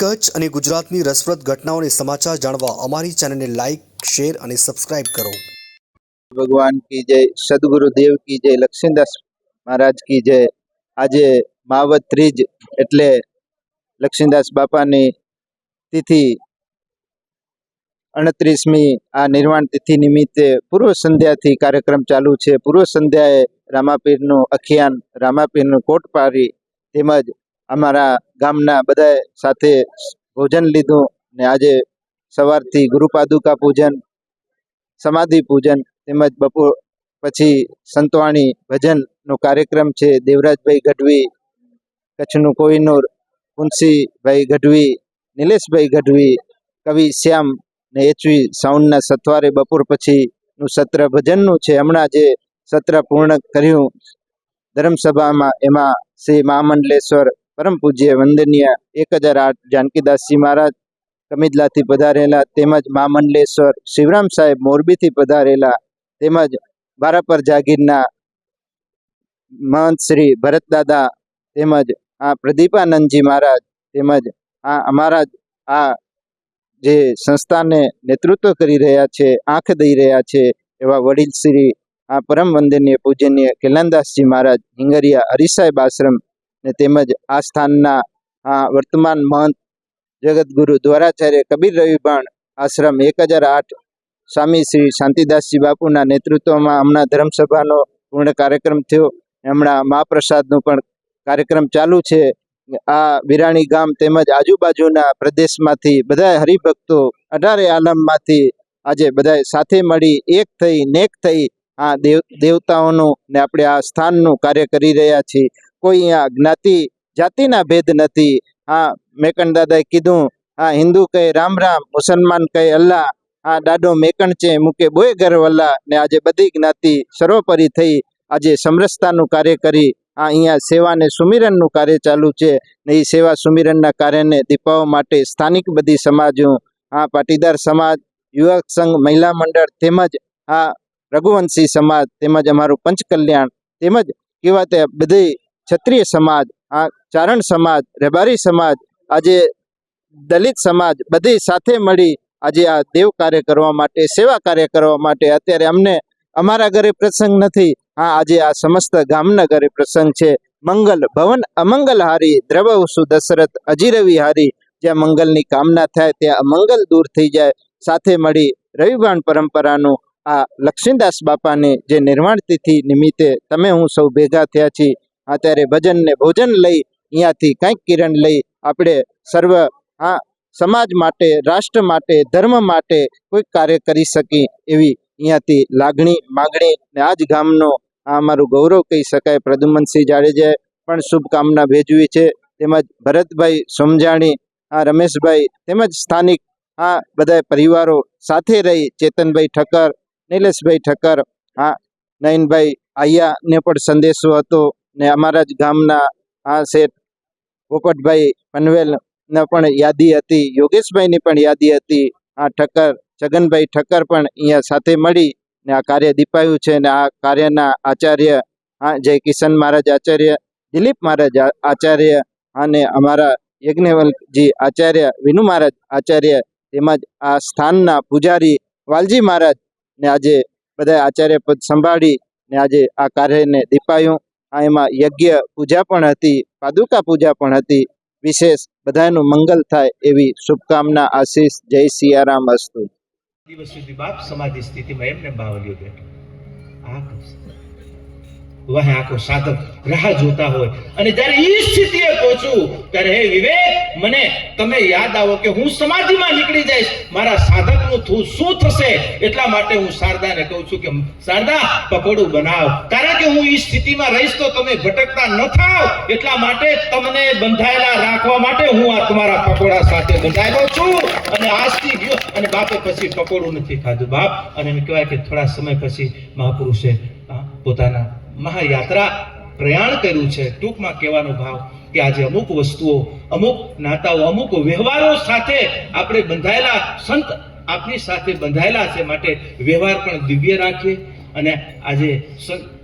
કચ્છ અને ગુજરાતની રસપ્રદ ઘટનાઓને સમાચાર જાણવા અમારી ચેનલને લાઇક શેર અને સબસ્ક્રાઇબ કરો. ભગવાન કી જય, સદગુરુ દેવ કી જય, લક્ષ્મીદાસ મહારાજ કી જય. આજે માવત ત્રીજ એટલે લક્ષ્મીદાસ બાપાની તિથિ અડત્રીસમી આ નિર્વાણ તિથિ નિમિત્તે પૂર્વ સંધ્યાથી કાર્યક્રમ ચાલુ છે. પૂર્વ સંધ્યાએ રામાપીરનું અખિયાન, રામાપીરનું કોટ પારી તેમજ અમારા ગામના બધા સાથે ભોજન લીધું ને આજે સવારથી ગુરુપાદુકા પૂજન, સમાધિ પૂજન તેમજ બપોર પછી સંતવાણી ભજનનો કાર્યક્રમ છે. દેવરાજભાઈ ગઢવી, કચ્છનું કોહિનૂર કુંસીભાઈ ગઢવી, નિલેશભાઈ ગઢવી, કવિ શ્યામ ને એચવી સાઉન્ડના સથવારે બપોર પછીનું સત્ર ભજનનું છે. હમણાં જે સત્ર પૂર્ણ કર્યું ધર્મસભામાં એમાં શ્રી મહામંડલેશ્વર પરમ પૂજ્ય વંદનીય એક હજાર આઠ જાનકીદાસજી મહારાજ કમિદલાથી પધારેલા તેમજ મા મંડલેશ્વર શિવરામ સાહેબ મોરબીથી પધારેલા તેમજ બારાપર જાગીરના મહંત શ્રી ભરતદાદા તેમજ આ પ્રદીપાનંદજી મહારાજ તેમજ આ અમારા આ જે સંસ્થાને નેતૃત્વ કરી રહ્યા છે, આંખ દઈ રહ્યા છે એવા વડીલ શ્રી આ પરમ વંદનીય પૂજનીય કેલનદાસજી મહારાજ, હિંગરિયા હરિસાહેબ આશ્રમ તેમજ આ સ્થાનના વર્તમાન મહંત જગતગુરુ દ્વારાચાર્ય કબીર રવિભાણ આશ્રમ એક હજાર આઠ સ્વામી શ્રી શાંતિદાસજી બાપુના નેતૃત્વમાં હમણાં ધર્મસભાનો પૂર્ણ કાર્યક્રમ થયો. હમણાં મહાપ્રસાદનો પણ કાર્યક્રમ ચાલુ છે. આ વિરાણી ગામ તેમજ આજુબાજુના પ્રદેશમાંથી બધા હરિભક્તો અઢારે આલમમાંથી આજે બધા સાથે મળી એક થઈ નેક થઈ આ દેવ, દેવતાઓનું ને આપણે આ સ્થાનનું કાર્ય કરી રહ્યા છીએ. કોઈ અહીંયા જ્ઞાતિ, જાતિના ભેદ નથી. હા મેકણ દાદાએ કીધું, હા, હિન્દુ કહે, રામ રામ, મુસલમાન કહે, અલ્લાહ આ દાડો મેકણ છે, મૂકે બોય ઘર વલ્લા. ને આજે બધી જ્ઞાતિ સર્વોપરી થઈ. આજે સમરસતાનું કાર્ય કરી, આ અહીંયા સેવા ને સુમિરનનું કાર્ય ચાલુ છે. ને એ સેવા સુમિરનના કાર્યને દીપાવવા માટે સ્થાનિક બધી સમાજો આ પાટીદાર સમાજ, યુવક સંઘ, મહિલા મંડળ તેમજ આ રઘુવંશી સમાજ તેમજ અમારું પંચકલ્યાણ તેમજ કેવા તે બધી ક્ષત્રિય સમાજ, આ ચારણ સમાજ, રેબારી સમાજ, આજે દલિત સમાજ બધી સાથે મળી આજે આ દેવ કાર્ય કરવા માટે, સેવા કાર્ય કરવા માટે અત્યારે અમને અમારા ઘરે પ્રસંગ નથી. હા, આજે આ સમસ્ત ગામના ઘરે પ્રસંગ છે. મંગલ ભવન અમંગલ હારી દ્રવસુ દશરથ અજીરવી હારી. જ્યાં મંગલની કામના થાય ત્યાં અમંગલ દૂર થઈ જાય. સાથે મળી રવિવાણ પરંપરાનું આ લક્ષ્મીદાસ બાપાની જે નિર્માણ તિથિ નિમિત્તે તમે હું સૌ ભેગા થયા છીએ. અત્યારે ભજન ને ભોજન લઈ અહીંયાથી કંઈક કિરણ લઈ આપણે સર્વ આ સમાજ માટે, રાષ્ટ્ર માટે, ધર્મ માટે કોઈ કાર્ય કરી શકી એવી અહીંયાથી લાગણી, માગણી ને આ જ ગામનો આ અમારું ગૌરવ કહી શકાય. પ્રદ્યુમનસિંહ જાડેજાએ પણ શુભકામના ભેજવી છે. તેમજ ભરતભાઈ સોમજાણી આ રમેશભાઈ તેમજ સ્થાનિક આ બધા પરિવારો સાથે રહી ચેતનભાઈ ઠક્કર, નિલેશભાઈ ઠક્કર આ નયનભાઈ આયાને પણ સંદેશો હતો. ને અમારા જ ગામના આ શેઠ પોપટભાઈ પનવેલ ને પણ યાદી હતી, યોગેશભાઈની પણ યાદી હતી, આ ઠક્કર છગનભાઈ ઠક્કર પણ અહીંયા સાથે મળી ને આ કાર્ય દીપાયું છે ને આ કાર્યના આચાર્ય હા જય કિશન મહારાજ આચાર્ય, દિલીપ મહારાજ આચાર્ય અને અમારા યજ્ઞવલજી આચાર્ય, વિનુ મહારાજ આચાર્ય, તેમજ આ સ્થાનના પૂજારી વાલજી મહારાજ ને આજે બધા આચાર્ય પદ સંભાળી ને આજે આ કાર્યને દીપાયું. આ એમાં યજ્ઞ પૂજા પણ હતી, પાદુકા પૂજા પણ હતી. વિશેષ બધાનું મંગલ થાય એવી શુભકામના, આશીષ, જય સિયારામ અસ્તુ. દિવસ સુધી બાપ સમાધિ સ્થિતિમાં એમને ભાવ લીધો આંખ વહે આખો સાધક રાહ જોતા હોય. અને જ્યારે એ સ્થિતિએ પહોંચું, ત્યારે હે વિવેક, મને તમે યાદ આવો કે હું સમાધિમાં નીકળી જઈશ. મારા સાધકનું થું શું થશે? એટલા માટે હું શારદાને કહું છું કે, શારદા, પકોડું બનાવ. કારણ કે હું એ સ્થિતિમાં રહીશ તો તમે ભટકતા ન થાવ. એટલા માટે તમને બંધાયેલા રાખવા માટે હું આ તમારા પકોડા સાથે બંધાયેલો છું. અને આજથી ગયો, અને બાપે પછી પકોડું નથી ખાધું. બાપ, અને એમ કહેવાય કે થોડા સમય પછી મહાપુરુષે પોતાના મહાયાત્રા પ્રયાણ કર્યું છે. ટૂંકમાં કહેવાનો ભાવ કે આજે અમુક વસ્તુઓ, અમુક નાતાઓ, અમુક વ્યવહારો સાથે આપણે બંધાયેલા, સંત આપની સાથે બંધાયેલા છે. માટે વ્યવહાર પણ દિવ્ય રાખીએ. અને આજે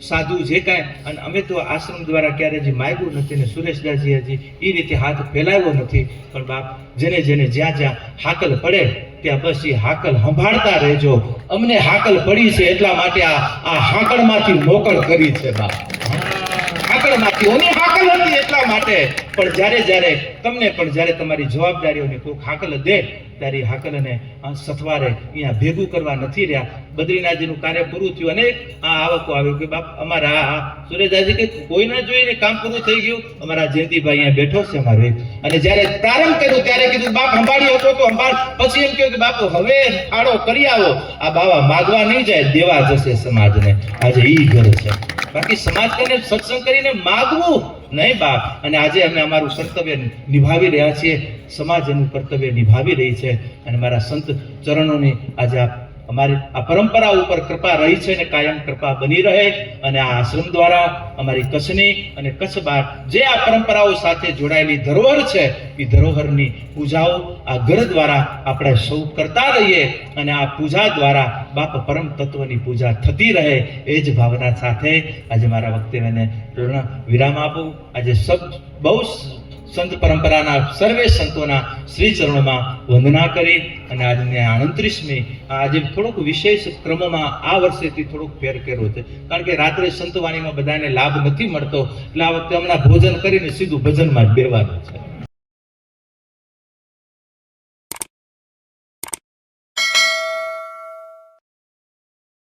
સાધુ જે કાંઈ, અને અમે તો આશ્રમ દ્વારા ક્યારે જે માગ્યું નથી ને સુરેશદાસજી હજી એ રીતે હાથ ફેલાવ્યો નથી, પણ બાપ જેને જેને જ્યાં જ્યાં હાકલ પડે, ત્યાં બસ એ હાકલ સંભાળતા રહેજો. અમને હાકલ પડી છે એટલા માટે આ આ હાકળમાંથી મોકળ કરી છે બાપ. હાકળમાંથી ઓની હાકલ હતી એટલા માટે. પણ જ્યારે જ્યારે, તમને પણ જ્યારે તમારી જવાબદારીઓની કોઈક હાકલ દે ત્યારે એ હાકલને સથવારે અહીંયા ભેગું કરવા નથી રહ્યા. બદ્રીનાથજીનું કાર્ય પૂરું થયું અને આ આવકો આવ્યું કે બાપ, અમારા સુરેશદાસજી કે કોઈ ના જોઈને કામ પૂરું થઈ ગયું? અમારા જયંતિભાઈ અહીંયા બેઠો છે અમારે. અને જ્યારે પ્રારંભ કર્યો, ત્યારે કીધું, બાપ, સંભાળી હતો તો સંભાળ. પછી એમ કહ્યું કે, બાપુ, હવે ફાળો કરી આવો. આ બાવા માગવા નહીં જાય, દેવા જશે સમાજને. આજે એ ઘર છે. બાકી સમાજ કરીને સત્સંગ કરીને માગવું નહીં બાપ? અને આજે અમે અમારું કર્તવ્ય નિભાવી રહ્યા છીએ. સમાજ એનું કર્તવ્ય નિભાવી રહી છે. અને મારા સંત ચરણોની આજે આ અમારી આ પરંપરા ઉપર કૃપા રહી છે અને કાયમ કૃપા બની રહે અને આ આશ્રમ દ્વારા અમારી કચ્છની અને કચ્છ બહાર જે આ પરંપરાઓ સાથે જોડાયેલી ધરોહર છે, એ ધરોહરની પૂજાઓ આ ઘર દ્વારા આપણે સૌ કરતા રહીએ અને આ પૂજા દ્વારા બાપ પરમ તત્વની પૂજા થતી રહે એ જ ભાવના સાથે આજે મારા વક્તવ્યને પૂર્ણ વિરામ આપું. આજે સબ બહુ સંત પરંપરાના સર્વે સંતોના શ્રી ચરણોમાં વંદના કરી અને આજને આણત્રીસમી, આજે થોડોક વિશેષ ક્રમોમાં આ વર્ષેથી થોડોક ફેર કર્યો છે. કારણ કે રાત્રે સંતવાણીમાં બધાને લાભ નથી મળતો, એટલે આ વખતે હમણાં ભોજન કરીને સીધું ભજનમાં જ બેવાનું છે.